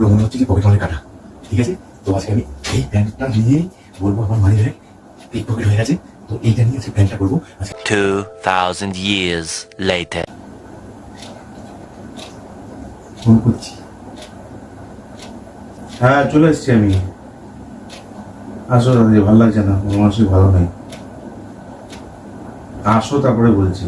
পুরো মনে হচ্ছে কি পকেট মারের কাটা। ঠিক আছে? তো আজকে আমি এই প্যান্টটা নিয়ে বলব আমার মানি ব্যাগ পিক পকেট হয়ে গেছে। তো এইটা নিয়ে আজকে প্যান্টটা করব। আজকে 2,000 years later. ফোন করছি। হ্যাঁ চলে এসছি আমি। আসো দাদি ভালো লাগছে না। কোনো মানসিক ভালো নেই। আসো তারপরে বলছি।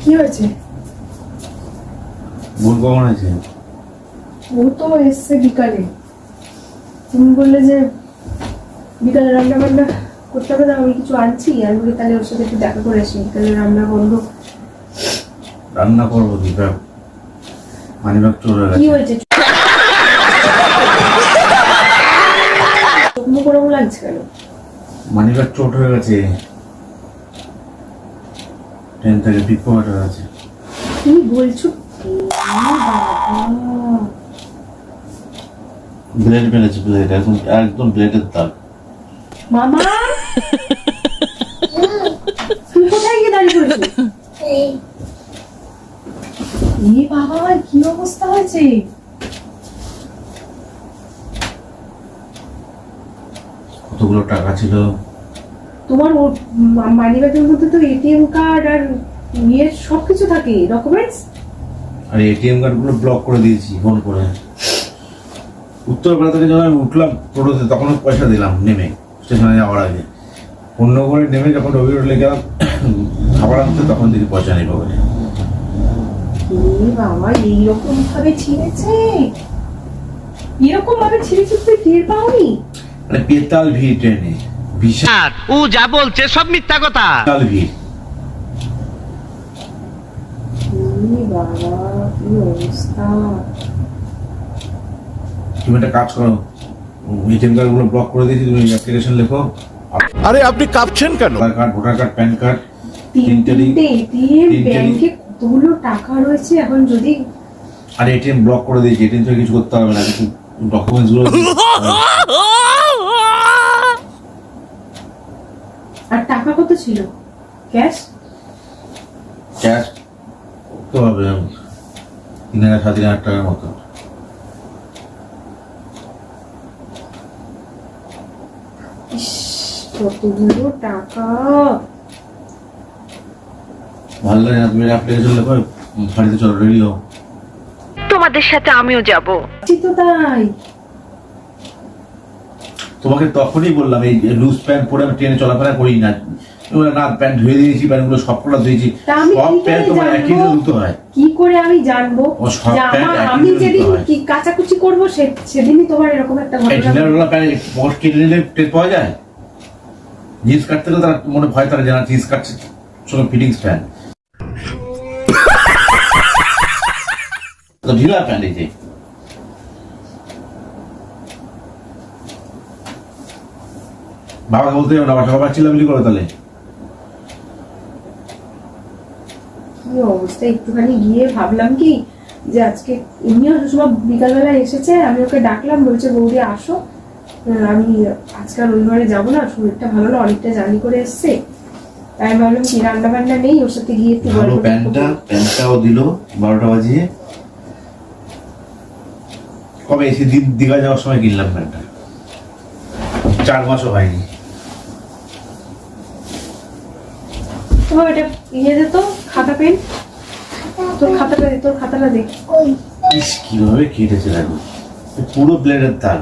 কি হয়েছে? বোন কখন আছে ও তো এসছে বিকালে। তুমি বললে যে বিকালে রান্না বান্না করতে হবে না আমি কিছু আনছি। আমি বলি তাহলে ওর সাথে একটু দেখা করে আসি। রান্না বন্ধ রান্না করব মানি ব্যাগ চলে কি হয়েছে? চোখ মুখ লাগছে কেন? মানি ব্যাগ চোট হয়ে গেছে। ট্রেন থেকে পিক পকেট হয়ে বলছো ব্লেড মেরেছে ব্লেড একদম একদম ব্লেডের দাগ। মামা! তুই কোথায় গিয়ে দাঁড়িয়ে পড়েছিস? এ বাবা কি অবস্থা হয়েছে? কতগুলো টাকা ছিল? তোমার মানি ব্যাগের মধ্যে তো এটিএম কার্ড আর ইয়ে সব কিছু থাকে ডকুমেন্টস আর এটিএম কার্ডগুলো ব্লক করে দিয়েছি ফোন করে। উত্তরপাড়া থেকে যখন আমি উঠলাম টোটোতে তখন পয়সা দিলাম নেমে স্টেশনে যাওয়ার আগে। অন্য করে নেমে যখন রবি রোডে গেলাম খাবার আনতে তখন দেখি পয়সা নেই এ। বাবা এইরকম ভাবে ছিঁড়েছে? এরকম ভাবে ছিঁড়েছে তুই টের পাওনি? মানে পেতাল ভিড় ট্রেনে। বিশাল ও যা বলছে সব মিথ্যা কথা। তুমি একটা কাজ করো। এটিএম কার্ডগুলো ব্লক করে দিয়েছি তুমি অ্যাপ্লিকেশন লেখো। আরে আপনি কাঁপছেন কেন? Aadhaar card voter card PAN card ব্যাংকে কতগুলো টাকা রয়েছে এখন যদি আর এটিএম ব্লক করে দিয়েছি এটিএম থেকে কিছু করতে হবে না কিছু ডকুমেন্টসগুলো আর টাকা কত ছিল? ক্যাশ ক্যাশ করতে হবে তিন হাজার সাড়ে তিন হাজার টাকার মতো। কতগুলো টাকা? ভালো লাগে না তুমি অ্যাপ্লিকেশন লেখো বাড়িতে চলো রেডি হও। তোমাদের সাথে আমিও যাব। তো তাই। তোমাকে তখনই বললাম এই লুজ প্যান্ট পরে আমি ট্রেনে চলাফেরা করি না। না প্যান্ট ধুয়ে দিয়েছি প্যান্টগুলো সব কটা ধুয়েছি সব প্যান্ট তোমার একই ধুতে হয়। কি করে আমি জানব? আমি যেদিন কি কাচাকুচি করব সেদিনই তোমার এরকম একটা ঘটনা প্যান্ট কেটে নিলে টের পাওয়া যায়? জিন্স কাটতে গেলে তারা মনে ভয় তারা জানা জিন্স কাটছে। ছোট ফিটিংস প্যান্ট ঢিলা প্যান্ট এই যে। বাবাকে বলতে যাব না বাসা বাবা চিল্লামিলি করো তাহলে। কি অবস্থা? একটুখানি গিয়ে ভাবলাম কি যে আজকে এমনিও সুষমা বিকালবেলা এসেছে আমি ওকে ডাকলাম বলছে বৌদি আসো। আমি আজকাল যাব না শরীরটা ভালো না অনেকটা করে এসছে। তাই আমি ভাবলাম কি রান্না বান্না নেই ওর সাথে গিয়ে একটু ভালো প্যান্টটা প্যান্টটাও দিল বারোটা বাজিয়ে। কবে এসে দীঘা যাওয়ার সময় কিনলাম প্যান্টটা চার মাসও হয়নি। তোমার এটা ইয়ে দে তো খাতা পেন। তোর খাতাটা দে তোর খাতাটা দে। ইস কীভাবে কেটেছে দেখো। পুরো ব্লেডের তাল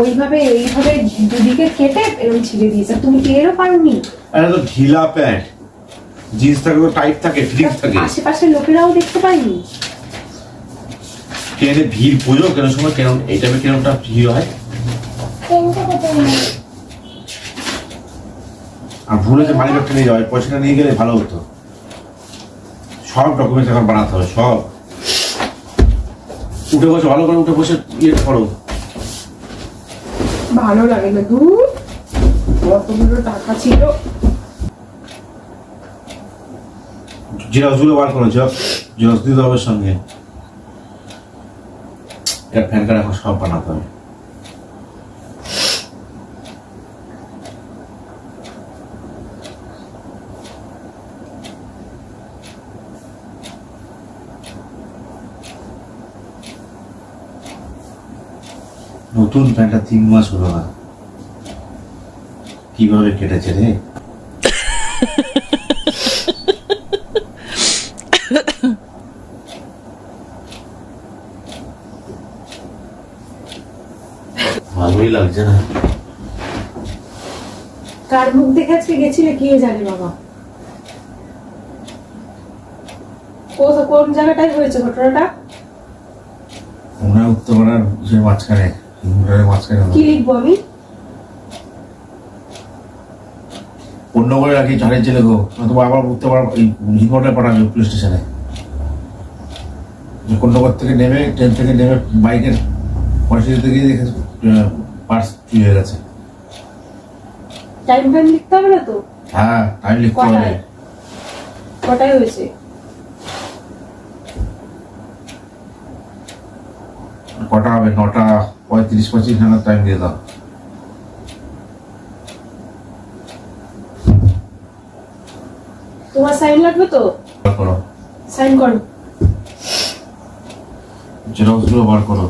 ওইভাবে এইভাবে দুদিকে কেটে এরকম ছিঁড়ে দিয়েছে। তুমি টেরও পারোনি। আর তো ঢিলা প্যান্ট। জিন্স থাকে তো টাইট থাকে ফিটিংস থাকে। আশেপাশের লোকেরাও দেখতে পায়নি। ট্রেনে ভিড় পুজো কেন সময় কেন এই টাইমে কেরমটা ভিড় হয়? আর ভুলে যে মানি ব্যাগটা নিয়ে যাওয়া পয়সাটা নিয়ে গেলে ভালো হতো। সব ডকুমেন্টস এখন বানাতে হবে সব। উঠে বসে ভালো করে উঠে বসে ইয়ে করো। ভালো লাগে না দূর। কতগুলো টাকা ছিল? বার দিতে হবে সঙ্গে। এটা ফ্যান কার এখন সব বানাতে হবে। নতুন প্যান্টটা তিন মাস হলো না। কীভাবে কেটেছে রে? ভালোই লাগছে না? কার মুখ দেখে আজকে গেছিলে কে জানে বাবা? কোন জায়গাটায় হয়েছে ঘটনাটা? হয় উত্তরপাড়ার যে মাঝখানে। কি লিখব আমি? অন্য করে রাখি জেলে গো। আবার উত্তরপাড়া এই হিমঘরে পাঠাবে পুলিশ স্টেশনে। কন্যগর থেকে নেমে ট্রেন থেকে নেমে বাইকের পয়সা গিয়ে দেখে পার্স চুরি হয়ে গেছে। টাইম ফাইম লিখতে হবে না তো? হ্যাঁ টাইম লিখতে হবে? কটায় হয়েছে? কটা হবে? নটা পঁয়ত্রিশ পঁচিশ নাগাদ টাইম দিয়ে দাও। তোমার সাইন লাগবে তো? করো। সাইন করো। জেরক্সগুলো বার করো।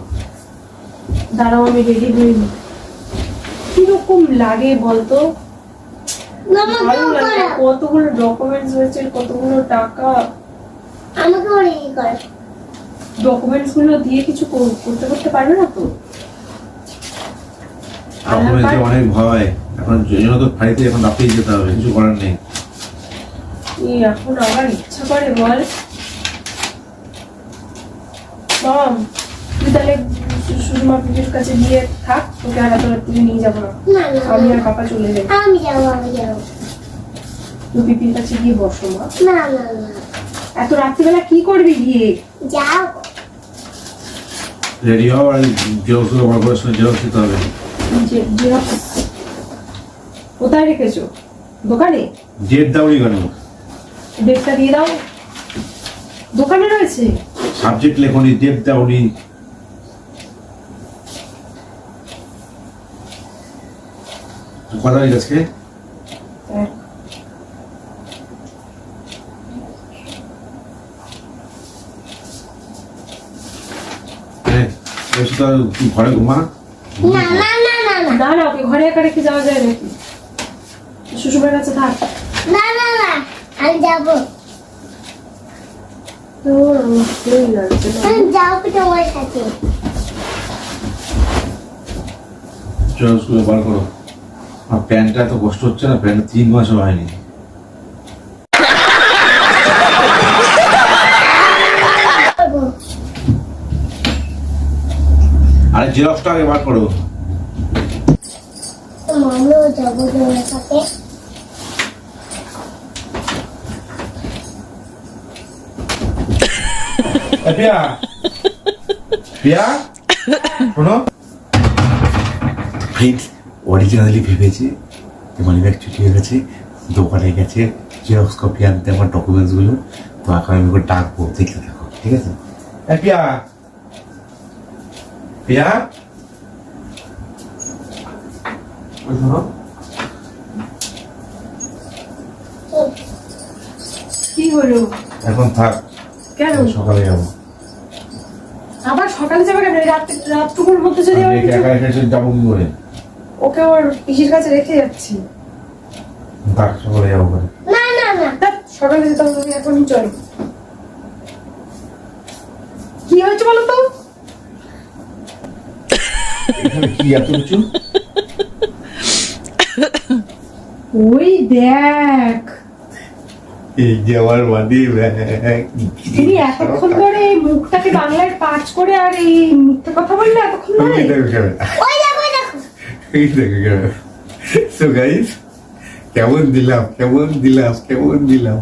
দাঁড়াও আমি রেডি হয়ে কীরকম লাগে বলতো? না। কতগুলো ডকুমেন্টস হয়েছে কতগুলো টাকা? আমাকে ডকুমেন্টসগুলো দিয়ে কিছু করতে করতে পারবে না তো? ডকুমেন্টে কার্ড অনেক ভয়। এখন জন্য তো ফাঁড়িতে এখন রাতেই যেতে হবে কিছু করার নেই। এখন আবার ইচ্ছা করে বল। মাম তুই তাহলে সুষমা পিপির কাছে গিয়ে থাক তোকে আর এত রাত্রে নিয়ে যাব না। না না আমি আর পাপা চলে যাই। আমি যাব আমি যাব। তুই পিপির কাছে গিয়ে বসো মা। না না না। এত রাত্রিবেলা কি করবি গিয়ে? যাও। রেডি হও আর জেরক্সগুলো করে জেরক্স দিতে হবে। যে জেরক্স কোথায় রেখেছো? দোকানে? ডেট দাওনি কেন ডেটটা দিয়ে দাও। দোকানে রয়েছে? সাবজেক্ট লেখনি ডেট দাওনি কথা হয়ে। গেছে হ্যাঁ ঘরে ঘুমা। না না না ওকে ঘরে একা রেখে যাওয়া যায় নাকি? শ্বশুরের কাছে থাক। না না না আমি যাব। তোর ভালোই লাগছে না। আমি যাব তোমার সাথে। জেরক্সগুলো বার করো। আর প্যান্টটা এত কষ্ট হচ্ছে না প্যান্ট তিন মাসও হয়নি। আরে জেরক্সটা আগে বার করো। আমিও যাব তোমার সাথে পিয়া পিয়া শোনো ফ্রেন্ডস অরিজিনালি ভেবেছে যে মানিব্যাগ চুরি হয়ে গেছে দোকানে গেছে জেরক্স কপি আনতে আমার ডকুমেন্টসগুলো তো এখন আমি ওকে ডাকবো দেখতে থাকো ঠিক আছে? পিয়া। পিয়া? শোনো কি হলো? এখন থাক। কেন? সকালে যাব। আবার সকালে যাবে কেন? রাত রাতটুকুর মধ্যে যদি আমি একা একা এসে যাব কি করে? ওকে ওর পিসির কাছে রেখে যাচ্ছি। থাক সকালে যাব না না না। সকালে যেতে হবে তুমি এখন চলো। কি হয়েছে বলো তো কি এত কিছু? ওই দেখ। এই যে আমার মানিব্যাগ তুমি এতক্ষণ ধরে এই মুখটাকে বাংলায় পাঁচ করে আর এই মিথ্যে কথা বললে এতক্ষণ ধরে? ওই দেখো ওই এই সো গাইস কেমন দিলাম কেমন দিলাম কেমন দিলাম।